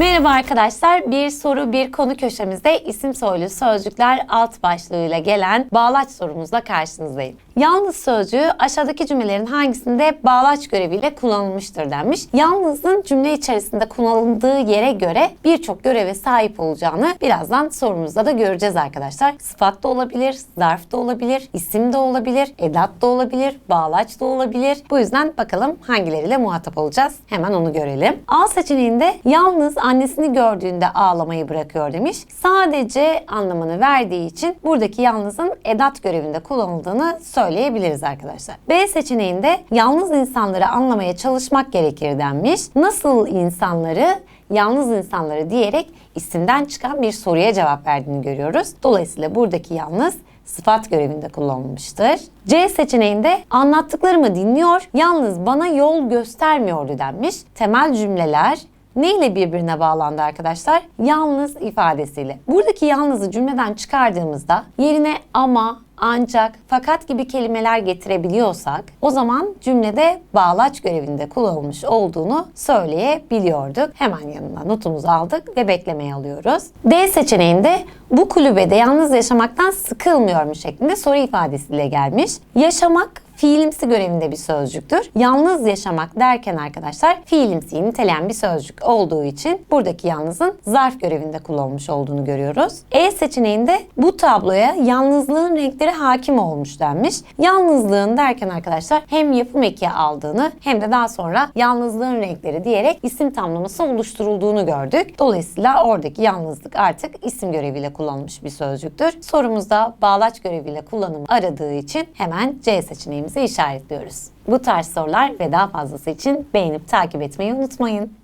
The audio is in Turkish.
Merhaba arkadaşlar. Bir soru bir konu köşemizde isim soylu sözcükler alt başlığıyla gelen bağlaç sorumuzla karşınızdayım. Yalnız sözcüğü aşağıdaki cümlelerin hangisinde bağlaç göreviyle kullanılmıştır denmiş. Yalnızın cümle içerisinde kullanıldığı yere göre birçok göreve sahip olacağını birazdan sorumuzda da göreceğiz arkadaşlar. Sıfat da olabilir, zarf da olabilir, isim de olabilir, edat da olabilir, bağlaç da olabilir. Bu yüzden bakalım hangileriyle muhatap olacağız. Hemen onu görelim. A seçeneğinde yalnız annesini gördüğünde ağlamayı bırakıyor demiş. Sadece anlamını verdiği için buradaki yalnızın edat görevinde kullanıldığını söyleyebiliriz arkadaşlar. B seçeneğinde yalnız insanları anlamaya çalışmak gerekir denmiş. Nasıl insanları yalnız insanları diyerek isimden çıkan bir soruya cevap verdiğini görüyoruz. Dolayısıyla buradaki yalnız sıfat görevinde kullanılmıştır. C seçeneğinde anlattıklarımı dinliyor, yalnız bana yol göstermiyordu denmiş. Temel cümleler ne ile birbirine bağlandı arkadaşlar? Yalnız ifadesiyle. Buradaki yalnızı cümleden çıkardığımızda yerine ama, ancak, fakat gibi kelimeler getirebiliyorsak o zaman cümlede bağlaç görevinde kullanılmış olduğunu söyleyebiliyorduk. Hemen yanına notumuzu aldık ve beklemeye alıyoruz. D seçeneğinde bu kulübede yalnız yaşamaktan sıkılmıyor mu şeklinde soru ifadesiyle gelmiş. Yaşamak fiilimsi görevinde bir sözcüktür. Yalnız yaşamak derken arkadaşlar fiilimsiyi niteleyen bir sözcük olduğu için buradaki yalnızın zarf görevinde kullanılmış olduğunu görüyoruz. E seçeneğinde bu tabloya yalnızlığın renkleri hakim olmuş denmiş. Yalnızlığın derken arkadaşlar hem yapım eki aldığını hem de daha sonra yalnızlığın renkleri diyerek isim tamlaması oluşturulduğunu gördük. Dolayısıyla oradaki yalnızlık artık isim göreviyle kullanılmış bir sözcüktür. Sorumuzda bağlaç göreviyle kullanım aradığı için hemen C seçeneğimizi işaretliyoruz. Bu tarz sorular ve daha fazlası için beğenip takip etmeyi unutmayın.